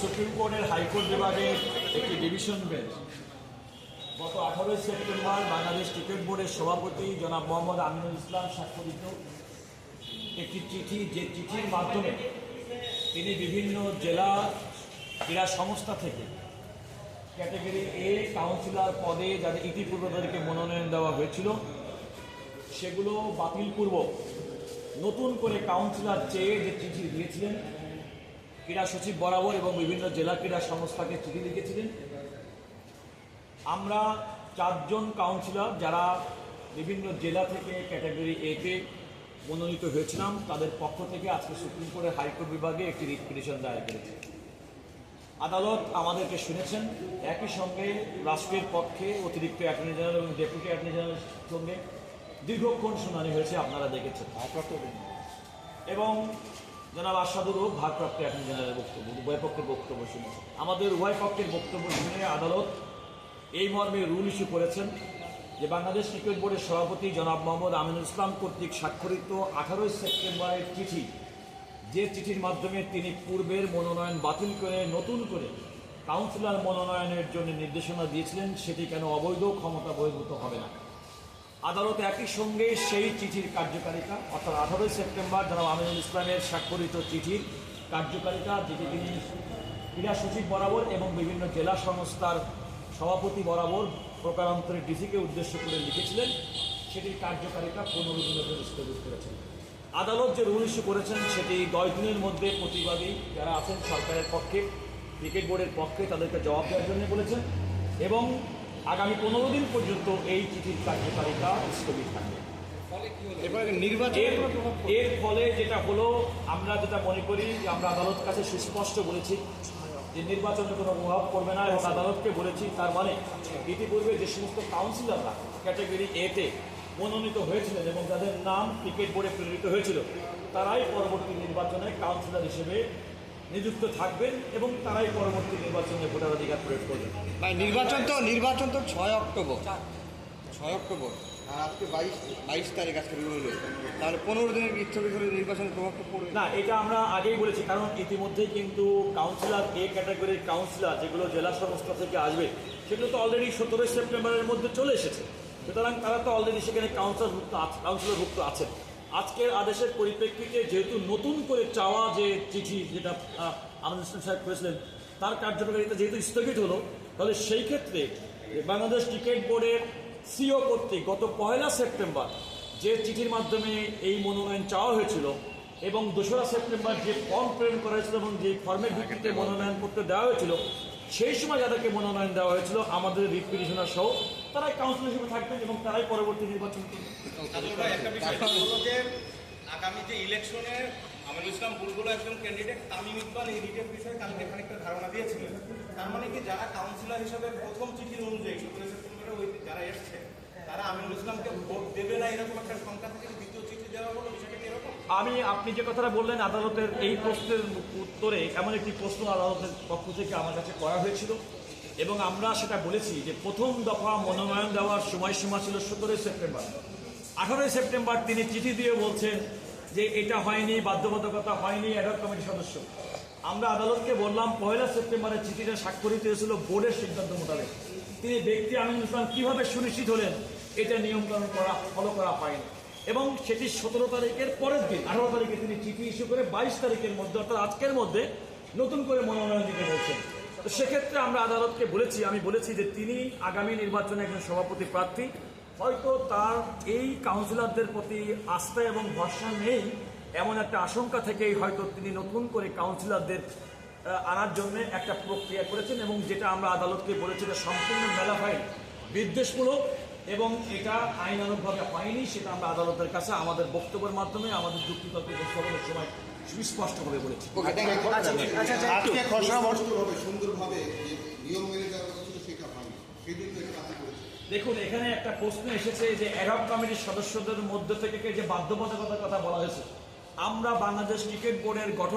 Supreme কোর্টের high court বিভাগের একটি ডিভিশন বেঞ্চ। গত আঠারোই সেপ্টেম্বর বাংলাদেশ ক্রিকেট বোর্ডের সভাপতি জনাব মোহাম্মদ আমিনুল ইসলাম স্বাক্ষরিত একটি চিঠি, যে চিঠির মাধ্যমে তিনি বিভিন্ন জেলা ক্রীড়া সংস্থা থেকে ক্যাটাগরি এ কাউন্সিলর পদে যাদের ইতিপূর্বে তাদেরকে মনোনয়ন দেওয়া হয়েছিল, সেগুলো বাতিলপূর্বক নতুন করে কাউন্সিলর চেয়ে যে চিঠি দিয়েছিলেন ক্রীড়া সচিব বরাবর এবং বিভিন্ন জেলা ক্রীড়া সংস্থাকে চিঠি লিখেছিলেন। আমরা চারজন কাউন্সিলর যারা বিভিন্ন জেলা থেকে ক্যাটাগরি এ এতে মনোনীত হয়েছিলাম তাদের পক্ষ থেকে আজকে সুপ্রিম কোর্টের হাইকোর্ট বিভাগে একটি রিট পিটিশন দায়ের করেছে। আদালত আমাদেরকে শুনেছেন একই সঙ্গে রাষ্ট্রের পক্ষে অতিরিক্ত অ্যাটর্নি জেনারেল এবং ডেপুটি অ্যাটর্নি জেনারেলের সঙ্গে দীর্ঘক্ষণ শুনানি হয়েছে আপনারা দেখেছেন। এবং জনাব আসাদুর রূপ ভারপ্রাপ্ত অ্যাটর্নি জেনারেলের বক্তব্য, উভয় পক্ষের বক্তব্য শুনেছে আমাদের উভয় পক্ষের বক্তব্য শুনে আদালত এই মর্মে রুল ইস্যু করেছেন যে বাংলাদেশ ক্রিকেট বোর্ডের সভাপতি জনাব মোহাম্মদ আমিনুল ইসলাম কর্তৃক স্বাক্ষরিত আঠারোই সেপ্টেম্বরের চিঠি, যে চিঠির মাধ্যমে তিনি পূর্বের মনোনয়ন বাতিল করে নতুন করে কাউন্সিলর মনোনয়নের জন্য নির্দেশনা দিয়েছিলেন, সেটি কেন অবৈধ, ক্ষমতা বহির্ভূত হবে না। আদালত একই সঙ্গে সেই চিঠির কার্যকারিতা, অর্থাৎ আঠারোই সেপ্টেম্বর জনাব আমিনুল ইসলামের স্বাক্ষরিত চিঠির কার্যকারিতা, যেটি তিনি ক্রীড়া সচিব বরাবর এবং বিভিন্ন জেলা সংস্থার সভাপতি বরাবর প্রকারান্তরে ডিসিকে উদ্দেশ্য করে লিখেছিলেন, সেটির কার্যকারিতা পনেরো দিনের জন্য স্থগিত করেছেন। আদালত যে রুল ইস্যু করেছেন, সেটি দশ দিনের মধ্যে প্রতিবাদী যারা আছেন সরকারের পক্ষে, ক্রিকেট বোর্ডের পক্ষে তাদেরকে জবাব দেওয়ার জন্য বলেছেন এবং আগামী পনেরো দিন পর্যন্ত এই চিঠির কার্যকারিতা স্থগিত থাকবে। এরপরে নির্বাচন এর এর ফলে যেটা হলো আমরা যেটা মনে করি যে আমরা আদালত কাছে সুস্পষ্ট বলেছি যে নির্বাচনে কোনো প্রভাব পড়বে না এবং আদালতকে বলেছি তার মানে ইতিপূর্বে যে সমস্ত কাউন্সিলররা ক্যাটাগরি এতে মনোনীত হয়েছিলেন এবং যাদের নাম ক্রিকেট বোর্ডে প্রেরিত হয়েছিল তারাই পরবর্তী নির্বাচনে কাউন্সিলর হিসেবে নিযুক্ত থাকবেন এবং তারাই পরবর্তী নির্বাচনে ভোটাধিকার প্রয়োগ করবেন। নির্বাচন তো নির্বাচন তো ছয় অক্টোবর। ছয় অক্টোবর। আর আজকে বাইশ বাইশ তারিখ আজকে রইল। তাহলে পনেরো দিনের স্থগিত হলে নির্বাচনের প্রভাব তো পড়বে? না এটা আমরা আগেই বলেছি কারণ ইতিমধ্যেই কিন্তু কাউন্সিলর এ ক্যাটাগরির কাউন্সিলর যেগুলো জেলা সংস্থা থেকে আসবে সেগুলো তো অলরেডি সতেরোই সেপ্টেম্বরের মধ্যে চলে এসেছে। সুতরাং তারা তো অলরেডি সেখানে কাউন্সিলরভুক্ত আছে কাউন্সিলরভুক্ত আছেন। আজকের আদেশের পরিপ্রেক্ষিতে যেহেতু নতুন করে চাওয়া যে চিঠি যেটা ইসলাম সাহেব করেছিলেন, তার কার্যকারিতা যেহেতু স্থগিত হলো, তাহলে সেই ক্ষেত্রে বাংলাদেশ ক্রিকেট বোর্ডের সিও কর্তৃক গত পয়লা সেপ্টেম্বর যে চিঠির মাধ্যমে এই মনোনয়ন চাওয়া হয়েছিল এবং দোসরা সেপ্টেম্বর যে ফর্ম প্রেরণ করা হয়েছিল এবং যে ফর্মের ভিত্তিতে মনোনয়ন করতে দেওয়া হয়েছিল, সেই সময় যাদেরকে মনোনয়ন দেওয়া হয়েছিল, আমাদের রিট পিটিশনার সহ তারাই কাউন্সিলর হিসেবে থাকবেন এবং তারাই পরবর্তী নির্বাচন করবেন। তারপরে ভাই একটা বিষয় যে আগামী যে ইলেকশনে আমিরুল ইসলাম বুলবুল একজন ক্যান্ডিডেট তামিম ইকবাল এই রিটের বিষয়ে কালকে খানিকটা ধারণা দিয়েছিলেন। তার মানে কি যারা কাউন্সিলর হিসেবে প্রথম চিঠির অনুযায়ী সতেরো সেপ্টেম্বরে ওই যারা এসছে তারা আমিরুল ইসলামকে ভোট দেবে না এরকম একটা সংখ্যা থেকে দ্বিতীয় চিঠি দেওয়া হলো? বিষয়টা কি এরকম? আমি আপনি যে কথাটা বললেন আদালতের এই প্রশ্নের উত্তরে এমন একটি প্রশ্ন আদালতের পক্ষ থেকে আমার কাছে করা হয়েছিল। এবং আমরা সেটা বলেছি যে প্রথম দফা মনোনয়ন দেওয়ার সময়সীমা ছিল সতেরোই সেপ্টেম্বর। আঠারোই সেপ্টেম্বর তিনি চিঠি দিয়ে বলছেন যে এটা হয়নি, বাধ্যবাধকতা হয়নি অ্যাডক কমিটির সদস্য। আমরা আদালতকে বললাম, পয়লা সেপ্টেম্বরের চিঠিটা স্বাক্ষরিত হয়েছিল বোর্ডের সিদ্ধান্ত মোতাবেক। তিনি ব্যক্তি আমিনুল ইসলাম কীভাবে সুনিশ্চিত হলেন? এটা নিয়মকানুন করা, ফলো করা হয়নি। এবং সেটি সতেরো তারিখের পরের দিন, আঠারো তারিখে তিনি চিঠি ইস্যু করে বাইশ তারিখের মধ্যে, অর্থাৎ আজকের মধ্যে নতুন করে মনোনয়ন দিতে বলছেন। তো সেক্ষেত্রে আমরা আদালতকে বলেছি, আমি বলেছি যে তিনি আগামী নির্বাচনে একজন সভাপতি প্রার্থী। হয়তো তার এই কাউন্সিলরদের প্রতি আস্থা এবং ভরসা নেই, এমন একটা আশঙ্কা থেকেই হয়তো তিনি নতুন করে কাউন্সিলরদের আনার জন্য একটা প্রক্রিয়া করেছেন এবং যেটা আমরা আদালতকে বলেছি যে সম্পূর্ণ মেলা হয় বিদ্বেষমূলক এবং এটা আইনানুগভাবে হয়নি সেটা আমরা আদালতের কাছে আমাদের বক্তব্যের মাধ্যমে আমাদের যুক্তিতর্ক উপস্থাপনের সময় বলেছি। সুন্দরভাবে নিয়ম মেনে সেটা হয়নি। সেই জন্য এটা আপনি করেছেন দেখুন এখানে একটা প্রশ্ন এসেছে যে অ্যাডপ কমিটির সদস্যদের মধ্য থেকে যে বাধ্যবাধকতার কথা বলা হয়েছে? আমরা বাংলাদেশ ক্রিকেট বোর্ডের গঠন